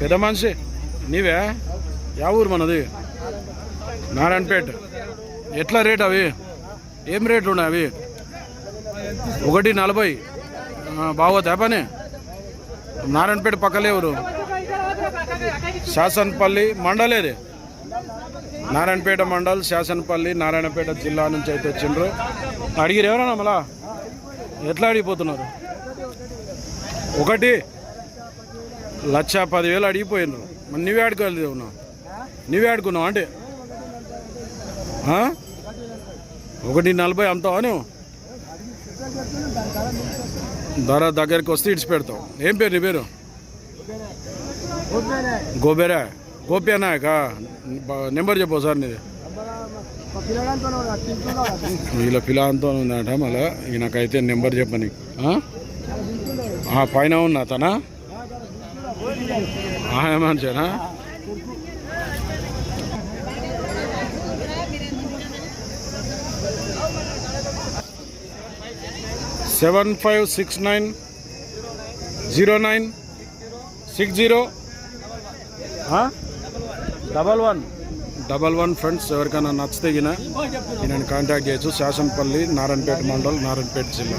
పెద్ద మనిషి. నీవే? యా ఊరు మనది? నారాయణపేట. ఎట్లా రేట్ అవి? ఏం రేట్లు ఉన్నాయి అవి? ఒకటి నలభై. ఆ, బాగోతా పని? నారాయణపేట పక్కలే ఊరు. శాసనపల్లి మండలేది నారాయణపేట మండల్ శాసనపల్లి నారాయణపేట జిల్లా నుంచి అయితే వచ్చిండ్రు. అడిగిరు ఎవరన్నా మళ్ళా? ఎట్లా అడిగిపోతున్నారు? ఒకటి లక్ష పదివేలు అడిగిపోయినారు. మరి నువ్వే ఆడుకోలేదు ఉన్నావు నువ్వే ఆడుకున్నావు అంటే? ఒకటి నలభై అమ్ముతావా నువ్వు? ధర దగ్గరికి వస్తే ఇడిచి పెడతావు ఏం పేరు నీ పేరు? గోబెరా. గోప్యా నెంబర్ చెప్పు సార్ నీది. వీళ్ళ పిలాంతో ఉందట మళ్ళీ. ఈయనకైతే నెంబర్ చెప్పని పైన ఉన్నా తనా? మనిషేనా seven five six nine zero nine six zero. Double one. Double one friends ఎవరికైనా నచ్చితే గిన ఈయనని కాంటాక్ట్ చేయొచ్చు. శాసనపల్లి నారాయణపేట మండల్ నారాయణపేట జిల్లా.